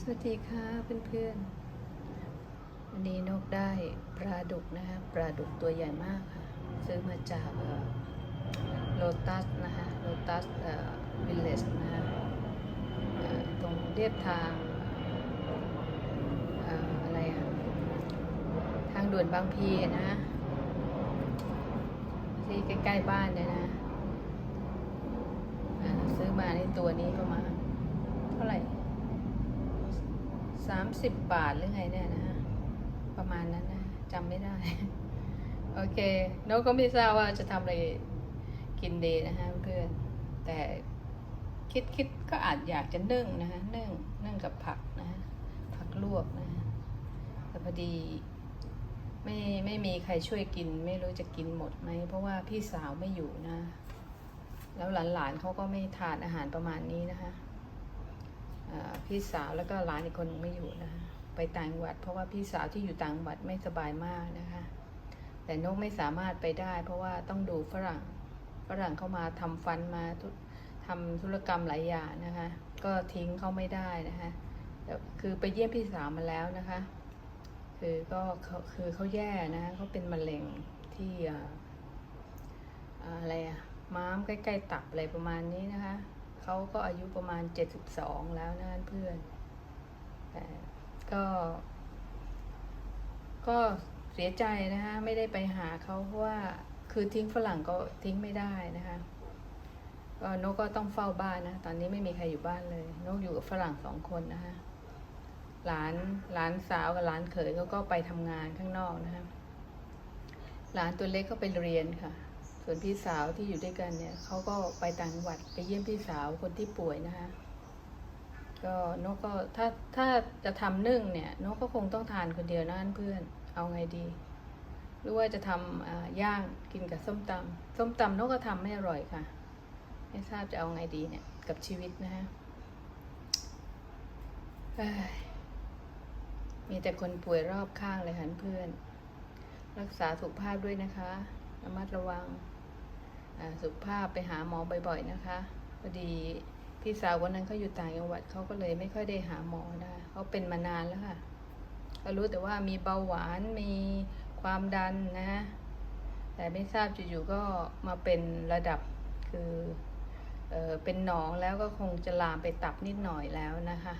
สวัสดีค่ะเพื่อนๆวันนี้นกได้ปลาดุกนะคะปลาดุกตัวใหญ่มากค่ะ ซื้อมาจากโลตัสนะคะโลตัสวิลเลจนะคะตรงเรียบทางอะไรอะทางด่วนบางพีนะที่ใกล้ ๆ บ้านเนี่ยนะซื้อมาในตัวนี้ประมาณเท่าไหร่ สามสิบบาทหรือไงเนี่ยนะฮะประมาณนั้นนะจำไม่ได้ โอเคนกก็ไม่ทราบว่าจะทำอะไรกินดีนะฮะเพื่อนแต่คิดคิดก็อาจอยากจะนึ่งนะฮะนึ่งนึ่งกับผักนะฮะผักลวกนะฮะแต่พอดีไม่ไม่มีใครช่วยกิน ไม่รู้จะกินหมดไหมเพราะว่าพี่สาวไม่อยู่นะ แล้วหลานๆเขาก็ไม่ทานอาหารประมาณนี้นะคะ พี่สาวแล้วก็หลานอีกคนหนึ่งไม่อยู่นะคะไปต่างจังหวัด เพราะว่าพี่สาวที่อยู่ต่างจังหวัดไม่สบายมากนะคะ แต่นกไม่สามารถไปได้ เพราะว่าต้องดูฝรั่งฝรั่งเข้ามาทำฟันมาทุทำธุรกรรมหลายอย่างนะคะ ก็ทิ้งเขาไม่ได้นะคะคือไปเยี่ยมพี่สาวมาแล้วนะคะ คือก็คือเขาแย่นะเขาเป็นมะเร็งที่ออะไรอะม้ามใกล้ ๆ ตับอะไรประมาณนี้นะคะ เขาก็อายุประมาณ 72 แล้วนะเพื่อนแต่ก็ ก็เสียใจนะคะไม่ได้ไปหาเขาเพราะว่าคือทิ้งฝรั่งก็ทิ้งไม่ได้นะคะก็นกก็ต้องเฝ้าบ้านนะตอนนี้ไม่มีใครอยู่บ้านเลย นกอยู่กับฝรั่งสองคนนะคะหลานหลานสาวกับหลานเขยเขาก็ไปทำงานข้างนอกนะคะหลานตัวเล็กก็ไปเรียนค่ะ ส่วนพี่สาวที่อยู่ด้วยกันเนี่ยเขาก็ไปต่างจังหวัดไปเยี่ยมพี่สาวคนที่ป่วยนะคะก็นกก็ถ้าถ้าจะทำนึ่งเนี่ยนกก็คงต้องทานคนเดียวนะเพื่อนเอาไงดี หรือว่าจะทำย่างกินกับส้มตำส้มตำนกก็ทำไม่อร่อยค่ะ ไม่ทราบจะเอาไงดีเนี่ยกับชีวิตนะฮะมีแต่คนป่วยรอบข้างเลยค่ะเพื่อน รักษาสุขภาพด้วยนะคะระมัดระวัง สุขภาพไปหาหมอบ่อยๆนะคะพอดีพี่สาววันนั้นเขาอยู่ต่างจังหวัดเขาก็เลยไม่ค่อยได้หาหมอนะคะเขาเป็นมานานแล้วค่ะก็รู้แต่ว่ามีเบาหวานมีความดันนะ แต่ไม่ทราบอยู่ๆก็มาเป็นระดับคือเออเป็นหนองแล้วก็คงจะลามไปตับนิดหน่อยแล้วนะคะ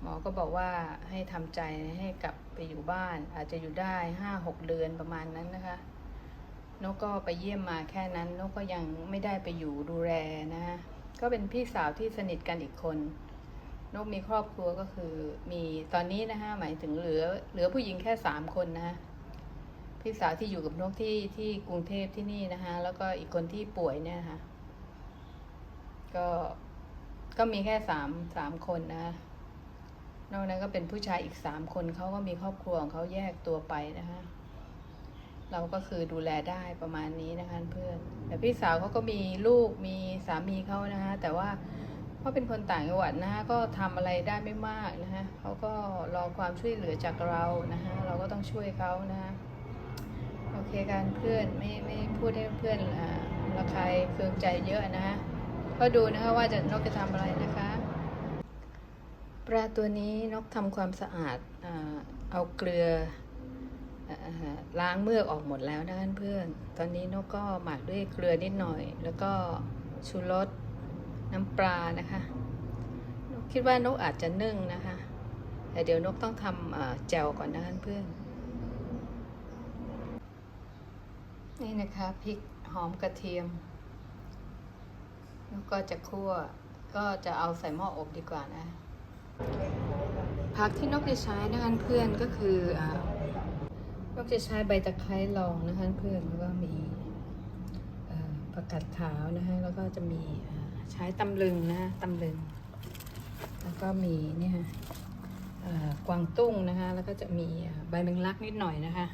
หมอก็บอกว่าให้ทำใจให้กลับไปอยู่บ้าน อาจจะอยู่ได้ห้าหกเดือนประมาณนั้นนะคะ นกก็ไปเยี่ยมมาแค่นั้น นกก็ยังไม่ได้ไปอยู่ดูแลนะคะก็เป็นพี่สาวที่สนิทกันอีกคน นกมีครอบครัวก็คือมีตอนนี้นะคะหมายถึงเหลือเหลือผู้หญิงแค่สามคนนะคะพี่สาวที่อยู่กับนกที่ที่กรุงเทพที่นี่นะคะแล้วก็อีกคนที่ป่วยเนี่ยนะคะก็ก็มีแค่สามสามคนนะคะนอกนั้นก็เป็นผู้ชายอีกสามคนเขาก็มีครอบครัวของเขาแยกตัวไปนะคะ เราก็คือดูแลได้ประมาณนี้นะคะเพื่อน แต่พี่สาวเขาก็มีลูกมีสามีเขานะคะแต่ว่าเขาเป็นคนต่างจังหวัดนะคะก็ทำอะไรได้ไม่มากนะคะเขาก็รอความช่วยเหลือจากเรานะคะเราก็ต้องช่วยเขานะคะโอเคกันเพื่อนไม่ไม่พูดให้เพื่อนอ่าระคายเคืองใจเยอะนะคะก็ดูนะคะว่าจะนกจะทำอะไรนะคะปลาตัวนี้นกทำความสะอาดอ่าเอาเกลือ ล้างเมือกออกหมดแล้วนะเพื่อน ตอนนี้นกก็หมักด้วยเกลือนิดหน่อย แล้วก็ชูรสน้ำปลานะคะนกคิดว่านกอาจจะนึ่งนะคะ แต่เดี๋ยวนกต้องทำแจวก่อนนะเพื่อน นี่นะคะพริกหอมกระเทียมแล้วก็จะคั่วก็จะเอาใส่หม้ออบดีกว่านะ ผักที่นกจะใช้นะคะเพื่อนก็คืออ จะใช้ใบตะไคร้ลองนะคะเพื่อนแล้วก็มีผักกาดขาวนะคะแล้วก็จะมีใช้ตำลึงนะตำลึง แล้วก็มีเนี่ยค่ะกวางตุ้งนะคะแล้วก็จะมีใบแมงลักนิดหน่อยนะคะ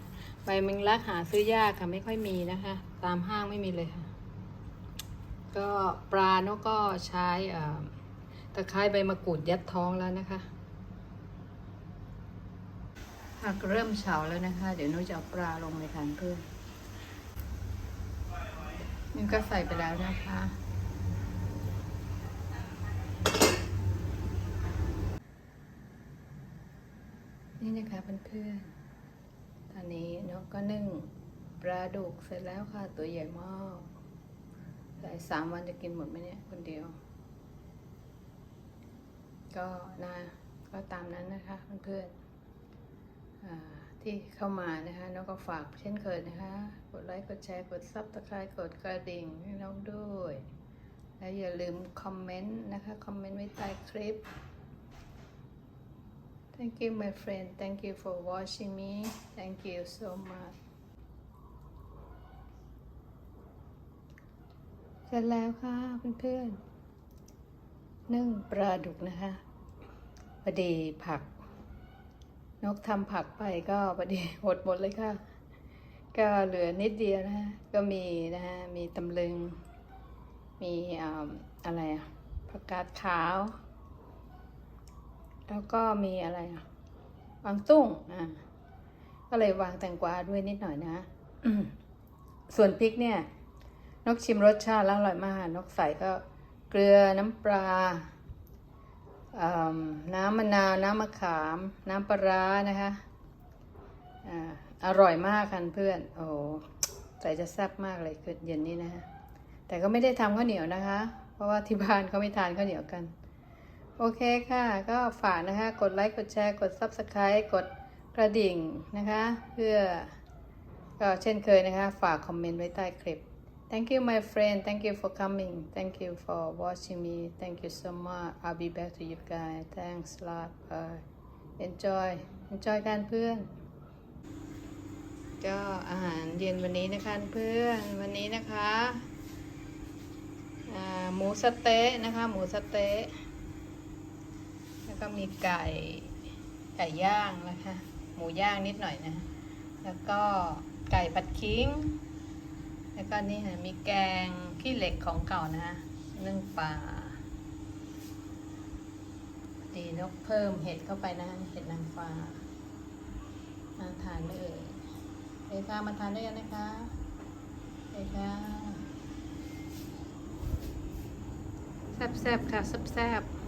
ใบแมงลักหาซื้อยากค่ะไม่ค่อยมีนะคะ ตามห้างไม่มีเลยค่ะ ก็ปลานกก็ใช้ตะไคร้ใบมะกรูดยัดท้องแล้วนะคะ ผักเริ่มเฉาแล้วนะคะ เดี๋ยวนุ้ยจะเอาปลาลงไปทานเพิ่มนี่ก็ใส่ไปแล้วนะคะ นี่นะคะเพื่อนๆตอนนี้นกก็นึ่งปลาดุกเสร็จแล้วค่ะตัวใหญ่มากแต่สามวันจะกินหมดไหมเนี่ยคนเดียว ก็นะก็ตามนั้นนะคะเพื่อนๆอ่า ที่เข้ามานะคะนกก็ฝากเช่นเคยนะคะ กดไลค์กดแชร์กดซับสไครต์กดกระดิ่งให้น้องด้วย และอย่าลืมคอมเมนต์นะคะคอมเมนต์ไว้ใต้คลิป Thank you my friend Thank you for watching me Thank you so much เสร็จแล้วค่ะเพื่อนๆนึ่งปลาดุกนะคะพอดีผัก นกทำผักไปก็พอดีหดหมดเลยค่ะ ก็เหลือนิดเดียวนะคะก็มีนะฮะมีตำลึง มีอ่าอะไรอะผักกาดขาว แล้วก็มีอะไรอะวางตุ้งอ่าก็เลยวางแตงกวาด้วยนิดหน่อยนะส่วนพริกเนี่ย นกชิมรสชาติแล้วอร่อยมาก นกใส่ก็เกลือน้ำปลา น้ำมะนาว น้ำมะขาม น้ำปลาร้านะคะอ่าอร่อยมากค่ะเพื่อน โอ้ใส่จะแซ่บมากเลยคือเย็นนี้นะคะแต่ก็ไม่ได้ทำข้าวเหนียวนะคะ เพราะว่าที่บ้านเขาไม่ทานข้าวเหนียวกัน โอเคค่ะ ก็ฝากนะคะ กดไลค์กดแชร์กด Subscribe กดกระดิ่งนะคะ เพื่อก็เช่นเคยนะคะ ฝากคอมเมนต์ไว้ใต้คลิป Thank you my friend Thank you for coming Thank you for watching me Thank you so much I'll be back to you guys Thanks a lot Bye Enjoy Enjoy กันเพื่อน ก็อาหารเย็นวันนี้นะคะเพื่อน วันนี้นะคะหมูสเต๊ะนะคะ หมูสเต๊ะ แล้วก็มีไก่ ไก่ย่างนะคะ หมูย่างนิดหน่อยนะ แล้วก็ไก่ผัดขิง แล้วก็นี่ค่ะมีแกงขี้เหล็กของเก่านะนึ่งปลาดีนกเพิ่มเห็ดเข้าไปนะเห็ดนางฟ้าน่าทานไม่เอ่ยเอค่ะมาทานด้วยกันนะคะเอค่ะแซ่บๆค่ะแซ่บๆ